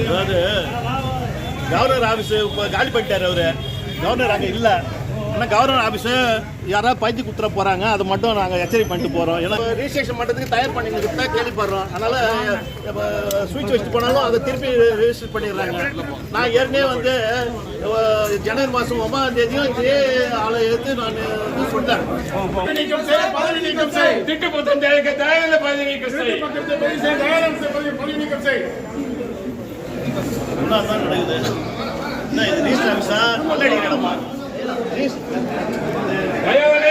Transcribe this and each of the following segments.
அதாவது governor office இப்போ காலி பண்ணிட்டாரு அவரு. கவர்னர் அங்கே இல்லை. ஆனால் கவர்னர் ஆஃபீஸு யாராவது பஞ்சு குத்துற போகிறாங்க அதை மட்டும் நாங்கள் எச்சரிக்கை பண்ணிட்டு போகிறோம் ஏன்னா ரிஜிஸ்ட்ரேஷன் பண்ணுறதுக்கு தயார் பண்ணி தான் கேள்விப்படுறோம். அதனால் இப்போ ஸ்விட்ச் வச்சுட்டு போனாலும் அதை திருப்பி ரெஜிஸ்டர் பண்ணிடுறாங்க. நான் ஏற்கனவே வந்து ஜனவரி மாதம் ஒன்பதாம் தேதியும் இதே ஆளை எடுத்து நான் செய் என்ன தான் நடக்குது? என்ன இது ரிஜிஸ்டர் ஆஃபீஸா கொள்ளடி இடமா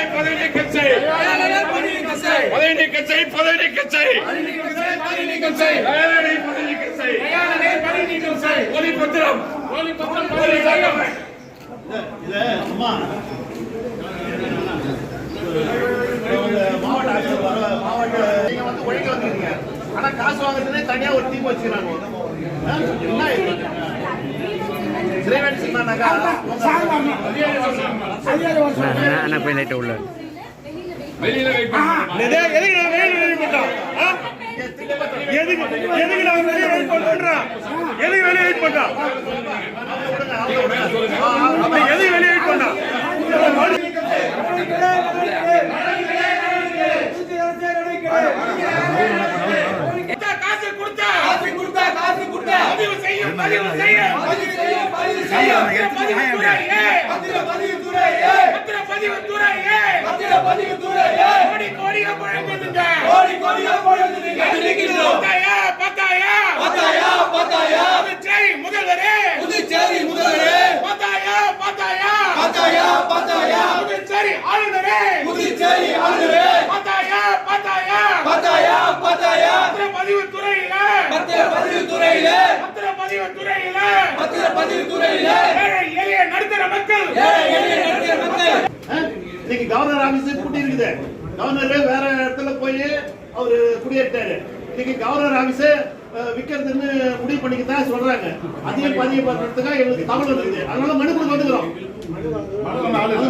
பதவி நீக்கம் செய் பதவி நீக்கம் செய் பதவி நீக்கம் செய் பதவி நீக்கம் செய் பதவி நீக்கம் செய் தயவுகளை பதவி நீக்கம் செய் தயாரனை பதவி நீக்கம் செய் ஒலி பத்திரம் ஒலி இது அம்மா. மாவட்ட ஆட்சியர் வர மாவட்ட நீங்க வந்து ஒழிக்க வந்துருக்கீங்க ஆனா காசு வாங்குறதுனே தனியா ஒரு டீம் வச்சுக்கிறாங்க? என்ன அண்ணா போய் லைட்டை உள்ள வெளியில எதுக்கு வெளியில எதுக்கு நான் வெளியில வெயிட் பண்றோம் எதுக்கு வெளிய வெயிட் பண்றோம் எதுக்கு வெளிய வெயிட் காசு கொடுத்தா காசு கொடுத்தா காசு கொடுத்தா பதிவு செய்ய பதிவு செய்ய பதிவு பதிவு துறையில. பத்திர பதிவு துறையிலே பதிவு துறையில பத்திர பதிவு துறையிலே ஏழை எளிய நடுத்தர மக்கள். ஏழை எளிய நடுத்தர மக்கள் இன்னைக்கு கவர்னர் ஆபீஸ் பூட்டி இருக்குது. கவர்னர் வேற இடத்துல போய் அவரு குடியேற்றாரு இன்னைக்கு கவர்னர் ஆபீஸ் விற்கிறதுன்னு முடிவு பண்ணிக்கதான் சொல்றாங்க. அதையும் பதிவு பண்றதுக்காக எங்களுக்கு தகவல் இருக்குது. அதனால மனு கொடுக்க வந்துக்கிறோம்.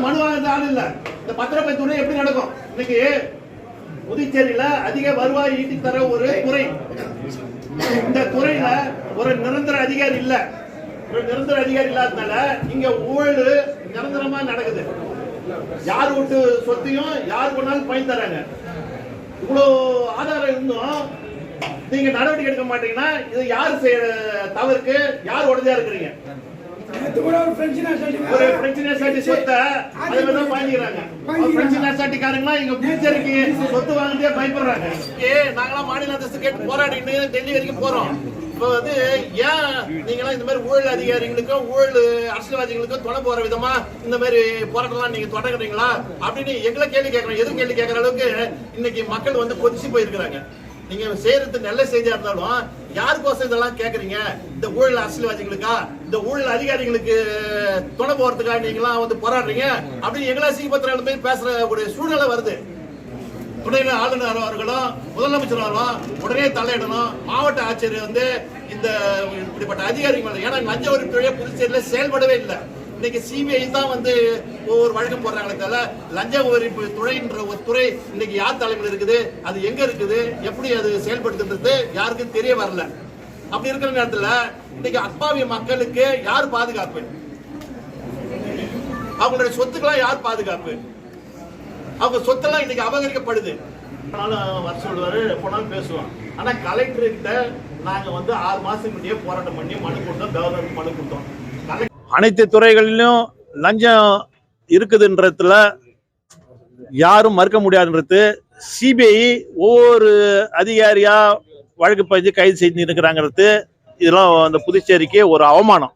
மனு வாங்குறது ஆள் இல்ல. இந்த பத்திரப்பதிவு துறை எப்படி நடக்கும்? இன்னைக்கு புதுச்சேரியில அதிக வருவாய் ஈட்டி தர ஒரு துறை. இந்த துறையில ஒரு நிரந்தர அதிகாரி இல்ல. ஒரு நிரந்தர அதிகாரி இல்லாதனால இங்க ஊழல் நிரந்தரமா நடக்குது. யார் வீட்டு சொத்தையும் யார் கொண்டாலும் பயன் தராங்க. இவ்வளோ ஆதாரம் இருந்தும் நீங்க நடவடிக்கை எடுக்க மாட்டீங்கன்னா இது யார் செய்ய தவறுக்கு? யார் உடஞ்சா இருக்கிறீங்க? ஒரு பிரெஞ்சு நேசாட்டி சொத்தை அதுல தான் வாங்கிக்கிறாங்க பிரெஞ்சு நேசாட்டிக்காரங்களா இங்க புதுச்சேரிக்கு சொத்து வாங்கிட்டே பயப்படுறாங்க. ஏ நாங்களாம் மாநில அந்தஸ்து கேட்டு போராடிட்டு டெல்லி வரைக்கும் போறோம். இப்போ வந்து ஏன் நீங்களாம் இந்த மாதிரி ஊழல் அதிகாரிகளுக்கும் ஊழல் அரசியல்வாதிகளுக்கும் துணை போற விதமா இந்த மாதிரி போராட்டம்லாம் நீங்க தொடங்குறீங்களா? அப்படின்னு எங்களை கேள்வி கேட்கறோம். எதுவும் கேள்வி கேட்கற அளவுக்கு இன்னைக்கு மக்கள் வந்து கொதிச்சு போயிருக்கிறாங்க. நீங்க செய்யறது நல்ல செய்தியா இருந்தாலும் யாருக்கோசம் இதெல்லாம் கேக்குறீங்க? இந்த ஊழல் அரசியல்வாதிகளுக்கா? இந்த ஊழல் அதிகாரிகளுக்கு துணை போறதுக்கா நீங்களாம் வந்து போராடுறீங்க? அப்படின்னு எங்களா சீபத்திரம் போய் பேசுற ஒரு சூழ்நிலை வருது. துணைநிலை ஆளுநர் அவர்களும் முதலமைச்சர் அவர்களும் உடனே தலையிடணும். மாவட்ட ஆட்சியர் வந்து இந்த இப்படிப்பட்ட அதிகாரிகள் ஏன்னா லஞ்ச ஒழிப்புத்துறையே புதுச்சேரியில செயல்படவே இல்லை. இன்னைக்கு சிபிஐ தான் வந்து ஒவ்வொரு வழக்கம் போடுறாங்களே தவிர லஞ்ச ஒழிப்பு துறைன்ற ஒரு துறை இன்னைக்கு யார் தலைமையில் இருக்குது? அது எங்க இருக்குது? எப்படி அது செயல்படுத்துன்றது யாருக்கும் தெரிய வரல. அப்படி இருக்கிற நேரத்துல இன்னைக்கு அப்பாவி மக்களுக்கு யார் பாதுகாப்பு? அவங்களுடைய சொத்துக்கெல்லாம் யார் பாதுகாப்பு? அவங்க சொத்தெல்லாம் இன்னைக்கு அபகரிக்கப்படுது. ஆனாலும் வர சொல்லுவாரு போனாலும் பேசுவோம் ஆனா கலெக்டர் கிட்ட நாங்க வந்து ஆறு மாசத்துக்கு முன்னாடியே போராட்டம் பண்ணி மனு கொடுத்தோம் கவர்னருக்கு மனு கொடுத்தோம். அனைத்து துறைகளிலும் லஞ்சம் இருக்குதுன்றதுல யாரும் மறுக்க முடியாதுன்றது சிபிஐ ஒவ்வொரு அதிகாரியா வழக்கு பதிஞ்சு கைது செஞ்சு இருக்கிறாங்கிறது இதெல்லாம் அந்த புதுச்சேரிக்கு ஒரு அவமானம்.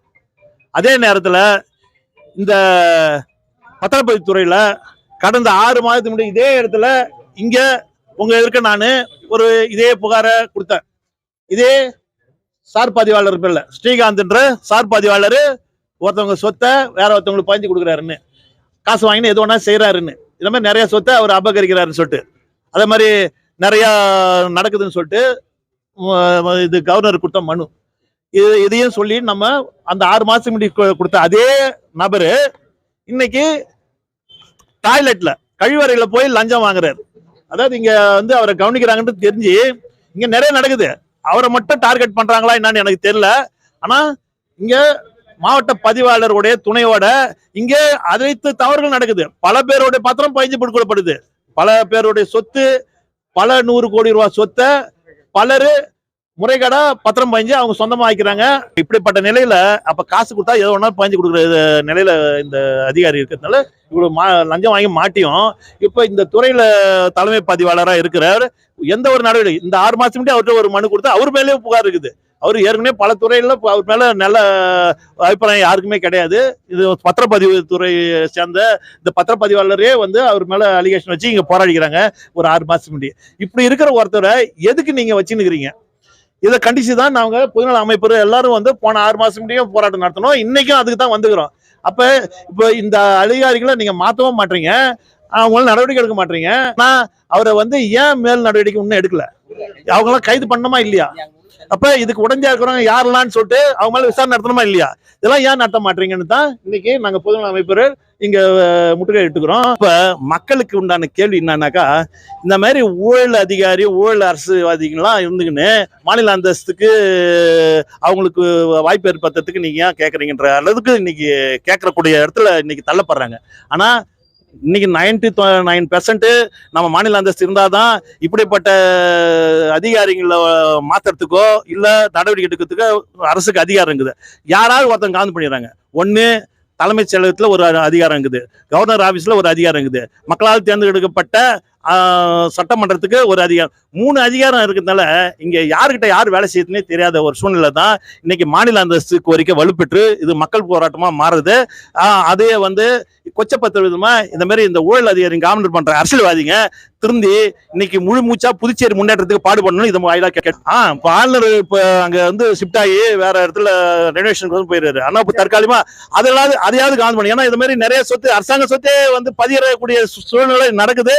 அதே நேரத்தில் இந்த பத்திரப்பதிவு கடந்த ஆறு மாதத்துக்கு முன்னாடி இதே இடத்துல இங்கே உங்கள் இருக்க நான் ஒரு இதே புகாரை கொடுத்தேன். இதே சார் பதிவாளர் பேர்ல ஸ்ரீகாந்த்ன்ற சார் பதிவாளர் ஒருத்தவங்க சொத்தை வேற ஒருத்தவங்களுக்கு பதிஞ்சு கொடுக்குறாருன்னு. காசு வாங்கினு எது ஒன்றா செய்கிறாருன்னு இந்த மாதிரி நிறையா சொத்தை அவர் அபகரிக்கிறாருன்னு சொல்லிட்டு. அதே மாதிரி நிறையா நடக்குதுன்னு சொல்லிட்டு இது கவர்னர் கொடுத்த மனு. இது இதையும் சொல்லி நம்ம அந்த ஆறு மாதத்துக்கு முன்னாடி கொடுத்த அதே நபரு இன்னைக்கு டாய்லெட்ல கழிவறையில் போய் லஞ்சம் வாங்குறாரு. அதாவது இங்க வந்து அவரை கவனிக்கிறாங்கன்னு தெரிஞ்சு இங்க நிறைய நடக்குது. அவரை மட்டும் டார்கெட் பண்றாங்களா என்னன்னு எனக்கு தெரியல. ஆனா இங்க மாவட்ட பதிவாளருடைய துணையோட இங்கே அனைத்து தவறுகள் நடக்குது. பல பேருடைய பத்திரம் பயிற்சி கொடுக்கப்படுது பல பேருடைய சொத்து பல நூறு கோடி ரூபாய் சொத்தை பலரு முறைகேடா பத்திரம் பயஞ்சு அவங்க சொந்தமா ஆக்கிறாங்க இப்படிப்பட்ட நிலையில அப்ப காசு கொடுத்தா ஏதோ ஒன்றா பயஞ்சு கொடுக்குற நிலையில இந்த அதிகாரி இருக்கிறதுனால இவ்வளவு மா லஞ்சம் வாங்கி மாட்டியும். இப்ப இந்த துறையில தலைமை பதிவாளரா இருக்கிறார். எந்த ஒரு நடவடிக்கை இந்த ஆறு மாசம் அவர்கிட்ட ஒரு மனு கொடுத்தா அவர் மேலேயே புகார் இருக்குது. அவர் ஏற்கனவே பல துறையில் அவர் மேல நல்ல அபிப்பிராயம் யாருக்குமே கிடையாது. இது பத்திரப்பதிவு துறை சேர்ந்த இந்த பத்திரப்பதிவாளரே வந்து அவர் மேல அலிகேஷன் வச்சு இங்க போராடிக்கிறாங்க ஒரு ஆறு மாசம் முன்னாடி. இப்படி இருக்கிற ஒருத்தரை எதுக்கு நீங்க வச்சுன்னுக்கிறீங்க இதை கண்டிச்சு தான் நாங்க பொதுநல அமைப்பு எல்லாரும் வந்து போன ஆறு மாசம் முடியும் போராட்டம் நடத்தணும். இன்னைக்கும் அதுக்கு தான் வந்துக்கிறோம் அப்ப இப்போ இந்த அதிகாரிகளை நீங்க மாத்தவும் மாட்டீங்க. அவங்களும் நடவடிக்கை எடுக்க மாட்டீங்க. ஆனா அவரை வந்து ஏன் மேல் நடவடிக்கை இன்னும் எடுக்கல? அவங்களாம் கைது பண்ணணுமா இல்லையா? அப்ப இதுக்கு உடஞ்சா இருக்கிறவங்க யாரெல்லாம்னு சொல்லிட்டு அவங்க மேல விசாரணை நடத்தணுமா இல்லையா? இதெல்லாம் ஏன் நடத்த மாட்டீங்கன்னு தான் இன்னைக்கு நாங்க பொதுநல அமைப்பு இங்க அஹ், எடுத்துக்கிறோம். இப்ப மக்களுக்கு உண்டான கேள்வி என்னன்னாக்கா இந்த மாதிரி ஊழல் அதிகாரி ஊழல் அரசுவாதிகள்லாம் இருந்துக்கின்னு மாநில அந்தஸ்துக்கு அவங்களுக்கு வாய்ப்பு ஏற்படுத்துறதுக்கு நீங்க ஏன் கேட்கறீங்கன்ற அளவுக்கு இன்னைக்கு கேட்கறக்கூடிய இடத்துல இன்னைக்கு தள்ளப்படுறாங்க. ஆனா இன்னைக்கு நைன்டி நைன் பெர்சன்ட் நம்ம மாநில அந்தஸ்து இருந்தாதான் இப்படிப்பட்ட அதிகாரிகளை மாத்துறதுக்கோ இல்ல நடவடிக்கை எடுக்கிறதுக்கோ அரசுக்கு அதிகாரம் இருக்குது. யாராவது ஒருத்தங்க காந்து பண்ணிடுறாங்க. ஒன்று தலைமைச் செயலகத்தில் ஒரு அதிகாரம் இருக்குது. கவர்னர் ஆஃபீஸில் ஒரு அதிகாரம் இருக்குது. மக்களால் தேர்ந்தெடுக்கப்பட்ட சட்டமன்றத்துக்கு ஒரு அதிகாரம் மூணு அதிகாரம் இருக்கிறதுனால இங்கே யாருக்கிட்ட யார் வேலை செய்யுதுன்னே தெரியாத ஒரு சூழ்நிலை தான் இன்னைக்கு மாநில அந்தஸ்து கோரிக்கை வலுப்பெற்று இது மக்கள் போராட்டமாக மாறுது. அதையே அதே வந்து கொச்சப்பத்த விதமாக இந்த மாதிரி இந்த ஊழல் அதிகாரி காமனர் பண்ணுற அரசியல்வாதிங்க திருந்தி இன்னைக்கு முழு மூச்சா புதுச்சேரி முன்னேற்றத்துக்கு பாடுபடணும் இது வாயிலாக கேட்க ஆ இப்போ ஆளுநர் இப்போ அங்கே வந்து ஷிஃப்ட் ஆகி வேற இடத்துல ரெனோவேஷனுக்கு வந்து போயிடுறாரு ஆனால் இப்போ தற்காலிகமா அதெல்லாம் அதையாவது காந்து பண்ணி ஏன்னா இது மாதிரி நிறைய சொத்து அரசாங்க சொத்தே வந்து பதியறக்கூடிய சூழ்நிலை நடக்குது.